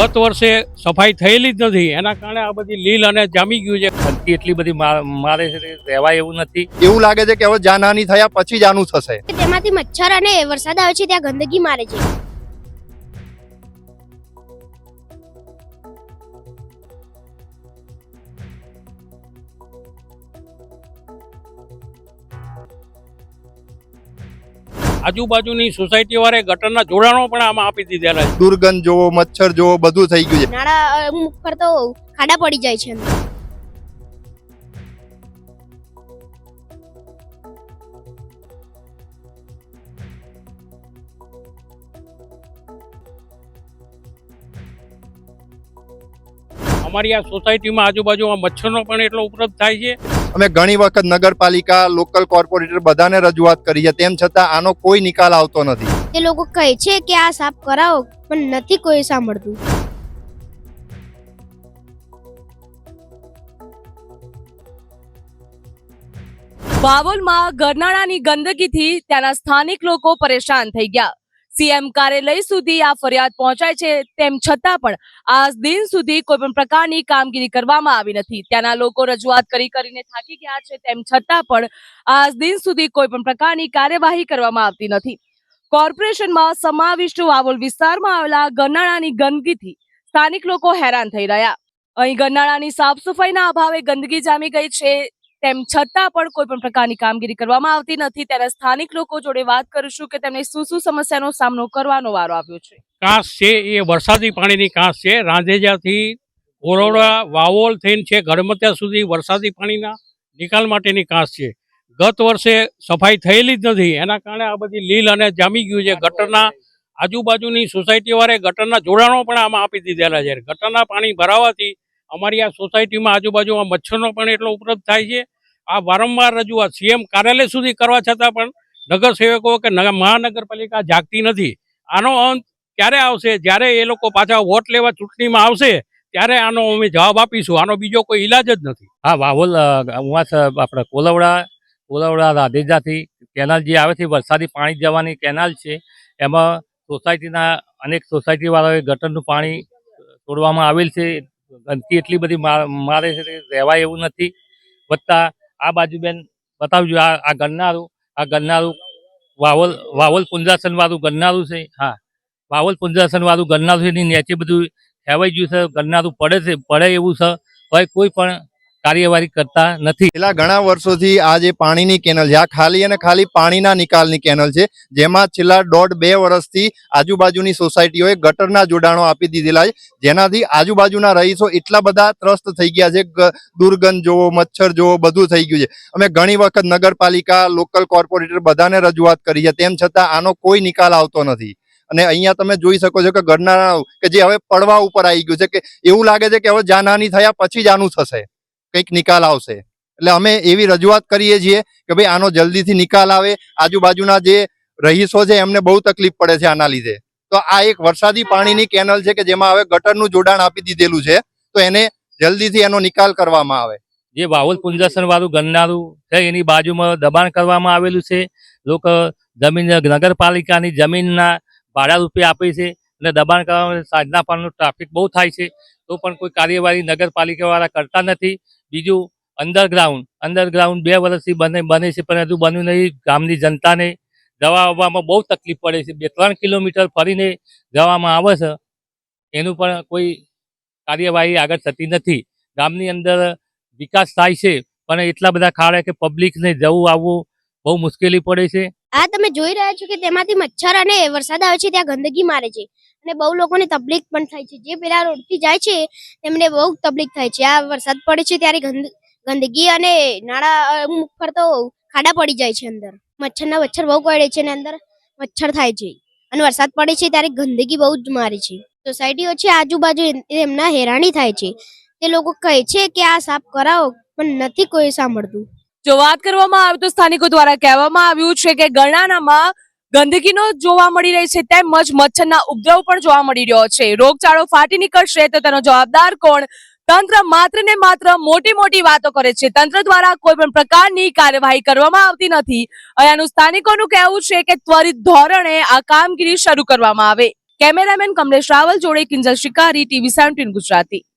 ગત વર્ષે સફાઈ થયેલી જ નથી. એના કારણે આ બધી લીલ અને જામી ગયું છે. ગંદકી એટલી બધી મા- મારે છે રહેવાય એવું નથી. એવું લાગે છે કે હવે જાનહાની થયા પછી જ આનું થશે. તેમાંથી મચ્છર અને વરસાદ આવે છે ત્યાં ગંદકી મારે છે. આજુબાજુની સોસાયટી વાળે ગટરના જોડાણો પણ આમાં આપી દીધેલા છે. દુર્ગંધ જોવો મચ્છર જોવો બધું થઈ ગયું છે. નાળા અમુક ખાડા પડી જાય છે અમારી આ સોસાયટીમાં આજુબાજુમાં મચ્છરનો પણ એટલો ઉપલબ્ધ થાય છે. અમે ઘણી વખત નગરપાલિકા લોકલ કોર્પોરેટર બધાને રજૂઆત કરી છે. તેમ છતાં આનો કોઈ નિકાલ આવતો નથી. તે લોકો કહે છે કે આ સાફ કરાવો પણ નથી કોઈ સાંભળતું. બાવલમાં ગરનાળાની ગંદકીથી ત્યાંના સ્થાનિક લોકો પરેશાન થઈ ગયા. સીએમ કાર્યાલય સુધી આ ફરિયાદ પહોંચાય છે, તેમ છતાં પણ આજ દિન સુધી કોઈ પણ પ્રકારની કામગીરી કરવામાં આવી નથી. ત્યાંના લોકો રજૂઆત કરી કરીને થાકી ગયા છે, તેમ છતાં પણ આજ દિન સુધી કોઈ પણ પ્રકારની કાર્યવાહી કરવામાં આવતી નથી. કોર્પોરેશનમાં સમાવિષ્ટ વાવોલ વિસ્તારમાં આવેલા ગરનાળાની ગંદકીથી સ્થાનિક લોકો હેરાન થઈ રહ્યા. અહીં ગરનાળાની સાફ સફાઈના અભાવે ગંદકી જામી ગઈ છે તેમ છતાં પણ કોઈ પણ પ્રકારની કામગીરી કરવામાં આવતી નથી. ત્યારે સ્થાનિક લોકો જોડે વાત કરીશું કે તેમને શું શું સમસ્યાનો સામનો કરવાનો વારો આવ્યો છે. કાંસ છે એ વરસાદી પાણીની કાંસ છે. રાંધેજાથી ઓરોડા વાવોલ થઈને છે ગરમત્યા સુધી વરસાદી પાણીના નિકાલ માટેની કાંસ છે. ગત વર્ષે સફાઈ થયેલી જ નથી. એના કારણે આ બધી લીલ અને જામી ગયું છે. ગટરના આજુબાજુની સોસાયટી વાળે ગટરના જોડાણો પણ આમાં આપી દીધેલા છે. ગટરના પાણી ભરાવાથી અમારી આ સોસાયટીમાં આજુબાજુમાં મચ્છરનો પણ એટલો ઉપલબ્ધ થાય છે. આ વારંવાર રજૂઆત સીએમ કાર્યાલય સુધી કરવા છતાં પણ નગરસેવકો કે નગર- મહાનગરપાલિકા જાગતી નથી. આનો અંત ક્યારે આવશે? જ્યારે એ લોકો પાછા વોટ લેવા ચૂંટણીમાં આવશે ત્યારે આનો અમે જવાબ આપીશું. આનો બીજો કોઈ ઈલાજ જ નથી. હા વાવોલ અ, આપણે કોલવડા કોલવડા રાધેજાથી કેનાલ જે આવે છે વરસાદી પાણી જવાની કેનાલ છે એમાં સોસાયટીના અનેક સોસાયટીવાળાઓએ ગટરનું પાણી છોડવામાં આવેલ છે. ગંદકી એટલી બધી મારે છે રહેવાય એવું નથી. વત્તા આ બાજુ બેન બતાવજો, આ આ ગરનારું આ ગરનારું વાવલ વાવલ પુંજાસન વાળું ગન્નારું છે. હા, વાવલ પુંજાસન વાળું ગન્નારું છે એની નીચે બધું હેવાઈ ગયું છે. ગરનારું પડે છે, પડે એવું છે. કોઈ પણ કાર્યવાહી કરતા નથી. છેલ્લા ઘણા વર્ષોથી આ જે પાણીની કેનલ છે, આ ખાલી અને ખાલી પાણીના નિકાલની કેનલ છે, જેમાં છેલ્લા દોઢ બે વર્ષથી આજુબાજુની સોસાયટીઓએ ગટરના જોડાણો આપી દીધેલા છે. જેનાથી આજુબાજુના રહીશો એટલા બધા ત્રસ્ત થઈ ગયા છે દુર્ગંધ જોવો, મચ્છર જોવો, બધું થઈ ગયું છે. અમે ઘણી વખત નગરપાલિકા, લોકલ કોર્પોરેટર બધાને રજૂઆત કરી છે, તેમ છતાં આનો કોઈ નિકાલ આવતો નથી. અને અહીંયા તમે જોઈ શકો છો કે ઘરના કે જે હવે પડવા ઉપર આવી ગયું છે, કે એવું લાગે છે કે હવે જાનહાની થયા પછી જ આનું થશે. કંઈક નિકાલ આવશે. એટલે અમે એવી રજૂઆત કરીએ છીએ કે ભાઈ આનો જલ્દીથી નિકાલ આવે. આજુબાજુના જે રહીશો છે એમને બહુ તકલીફ પડે છે આના લીધે. તો આ એક વરસાદી પાણીની કેનલ છે કે જેમાં હવે ગટરનું જોડાણ આપી દીધેલું છે. તો એને જલ્દીથી એનો નિકાલ કરવામાં આવે. જે વાવલ પુંજાસન વાળું ગન્નારું છે, એની બાજુમાં દબાણ કરવામાં આવેલું છે. લોકો જમીન નગરપાલિકાની જમીનના ભાડા રૂપે આપે છે અને દબાણ કરવામાં સાંજના પણ ટ્રાફિક બહુ થાય છે. તો પણ કોઈ કાર્યવાહી નગરપાલિકાવાળા કરતા નથી. બીજું અંડરગ્રાઉન્ડ અંડરગ્રાઉન્ડ બે વર્ષથી બને બને છે, પણ હજુ બન્યું નહીં. ગામની જનતાને જવા આવવામાં બહુ તકલીફ પડે છે. બે ત્રણ કિલોમીટર ફરીને જવામાં આવે છે. એનું પણ કોઈ કાર્યવાહી આગળ થતી નથી. ગામની અંદર વિકાસ થાય છે, પણ એટલા બધા ખાડા કે પબ્લિકને જવું આવવું બહુ મુશ્કેલી પડે છે. આ તમે જોઈ રહ્યા છો કે તેમાંથી મચ્છર અને વરસાદ આવે છે, ત્યાં ગંદકી મારે છે. અને બહુ લોકોને તકલીફ પણ થાય છે. જે પેલા રોડથી જાય છે, તેમને બહુ તકલીફ થાય છે. આ વરસાદ પડે છે ત્યારે ગંદ- ગંદકી અને નાળા, અમુક પર તો ખાડા પડી જાય છે અંદર. મચ્છરના મચ્છર બહુ પડે છે અને અંદર મચ્છર થાય છે. અને વરસાદ પડે છે ત્યારે ગંદકી બહુ જ મારે છે. સોસાયટીઓ છે, આજુબાજુ એમના હેરાની થાય છે. તે લોકો કહે છે કે આ સાફ કરાવો, પણ નથી કોઈ સાંભળતું. જો વાત કરવામાં આવે તો સ્થાનિકો દ્વારા કહેવામાં આવ્યું છે કે ગરનાળામાં ગંદકીનો જોવા મળી રહી છે તેમજ મચ્છરના ઉપદ્રવ પણ જોવા મળી રહ્યો છે. રોગચાળો ફાટી નીકળશે તો તેનો જવાબદાર કોણ? તંત્ર માત્ર ને માત્ર મોટી મોટી વાતો કરે છે. તંત્ર દ્વારા કોઈ પણ પ્રકારની કાર્યવાહી કરવામાં આવતી નથી. અહીંયાનું સ્થાનિકોનું કહેવું છે કે ત્વરિત ધોરણે આ કામગીરી શરૂ કરવામાં આવે. કેમેરામેન કમલેશ રાવલ, જોડે કિંજલ શિકારી, ટીવી સેવન્ટીન ગુજરાતી.